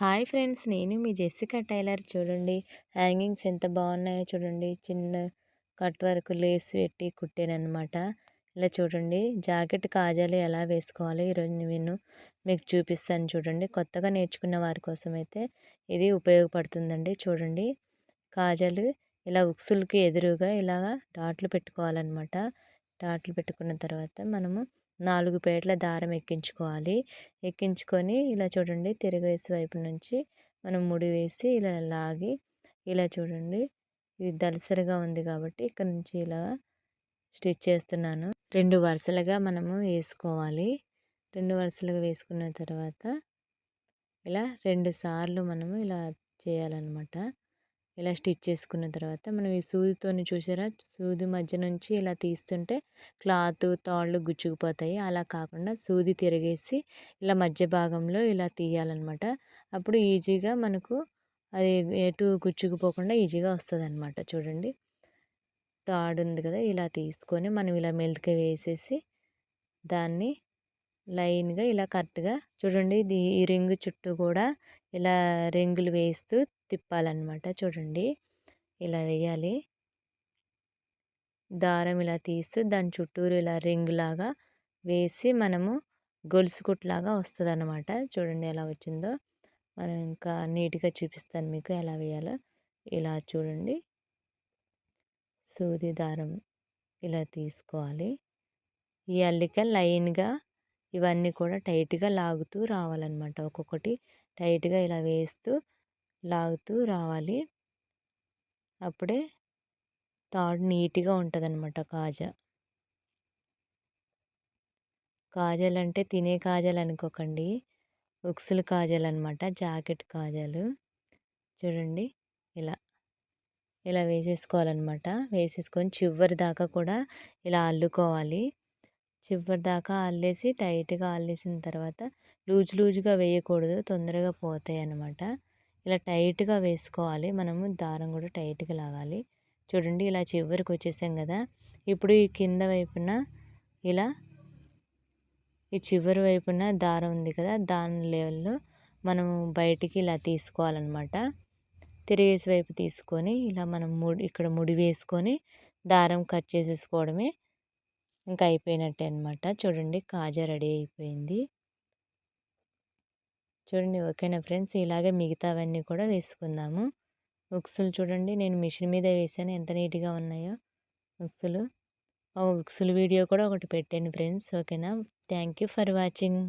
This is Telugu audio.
హాయ్ ఫ్రెండ్స్ నేను మీ జెస్సికా టైలర్. చూడండి హ్యాంగింగ్స్ ఎంత బాగున్నాయో చూడండి. చిన్న కట్ వరకు లేస్ పెట్టి కుట్టానమాట ఇలా చూడండి జాకెట్ కాజాలు ఎలా వేసుకోవాలి ఈరోజు నేను మీకు చూపిస్తాను చూడండి. కొత్తగా నేర్చుకున్న వారి కోసం అయితే ఇది ఉపయోగపడుతుందండి. చూడండి కాజాలు ఇలా ఉక్సులకి ఎదురుగా ఇలాగా డాట్లు పెట్టుకోవాలన్నమాట. డాట్లు పెట్టుకున్న తర్వాత మనము నాలుగు పేట్ల దారం ఎక్కించుకోవాలి. ఎక్కించుకొని ఇలా చూడండి తిరగేసి వైపు నుంచి మనం ముడి వేసి ఇలా లాగి ఇలా చూడండి. ఇది దలసరిగా ఉంది కాబట్టి ఇక్కడ నుంచి ఇలా స్టిచ్ చేస్తున్నాను. రెండు వరుసలుగా మనము వేసుకోవాలి. రెండు వరుసలుగా వేసుకున్న తర్వాత ఇలా రెండు సార్లు మనము ఇలా చేయాలన్నమాట. ఇలా స్టిచ్ చేసుకున్న తర్వాత మనం ఈ సూదితోని చూసారా? సూది మధ్య నుంచి ఇలా తీస్తుంటే క్లాత్ తాళ్ళు గుచ్చుకుపోతాయి. అలా కాకుండా సూది తిరిగేసి ఇలా మధ్య భాగంలో ఇలా తీయాలన్నమాట. అప్పుడు ఈజీగా మనకు అది ఎటు గుచ్చుకుపోకుండా ఈజీగా వస్తుంది అనమాట చూడండి. తాడు ఉంది కదా ఇలా తీసుకొని మనం ఇలా మెలిక వేసేసి దాన్ని లైన్గా ఇలా కరెక్ట్గా చూడండి. ఇది ఈ రింగు చుట్టూ కూడా ఇలా రింగులు వేస్తూ తిప్పాలన్నమాట. చూడండి. ఇలా వేయాలి. దారం ఇలా తీస్తూ దాని చుట్టూరు ఇలా రింగులాగా వేసి మనము గొలుసు కుట్లాగా వస్తుంది అనమాట చూడండి ఎలా వచ్చిందో. మనం ఇంకా నీట్గా చూపిస్తాను మీకు ఎలా వేయాలో. ఇలా చూడండి. సూది దారం ఇలా తీసుకోవాలి. ఈ అల్లిక లైన్గా ఇవన్నీ కూడా టైట్గా లాగుతూ రావాలన్నమాట. ఒక్కొక్కటి టైట్గా ఇలా వేస్తూ లాగుతూ రావాలి. అప్పుడే తాడు నీట్గా ఉంటుందన్నమాట కాజా. కాజాలు అంటే తినే కాజాలు అనుకోకండి ఉక్సులు కాజాలు అనమాట జాకెట్ కాజాలు. చూడండి ఇలా ఇలా వేసేసుకోవాలన్నమాట. వేసేసుకొని చివరి దాకా కూడా ఇలా అల్లుకోవాలి. చివరి దాకా అల్లేసి టైట్గా అల్లేసిన తర్వాత లూజ్ లూజ్గా వేయకూడదు తొందరగా పోతాయి అన్నమాట. ఇలా టైట్గా వేసుకోవాలి. మనము దారం కూడా టైట్గా లాగాలి. చూడండి ఇలా చివరికి వచ్చేసాం కదా. ఇప్పుడు ఈ కింద వైపున ఇలా ఈ చివరి వైపున దారం ఉంది కదా దాని లెవెల్లో మనము బయటికి ఇలా తీసుకోవాలన్నమాట. తిరిగేసి వైపు తీసుకొని ఇలా మనం ముడి ఇక్కడ ముడి వేసుకొని దారం కట్ చేసేసుకోవడమే ఇంకా అయిపోయినట్టే అనమాట చూడండి కాజా రెడీ అయిపోయింది. చూడండి ఓకేనా ఫ్రెండ్స్? ఇలాగే మిగతావన్నీ కూడా వేసుకుందాము. ఉక్సులు చూడండి నేను మిషన్ మీద వేసాను. ఎంత నీట్గా ఉన్నాయో ఉక్సులు. ఉక్సులు వీడియో కూడా ఒకటి పెట్టాను ఫ్రెండ్స్. ఓకేనా? Thank you for watching.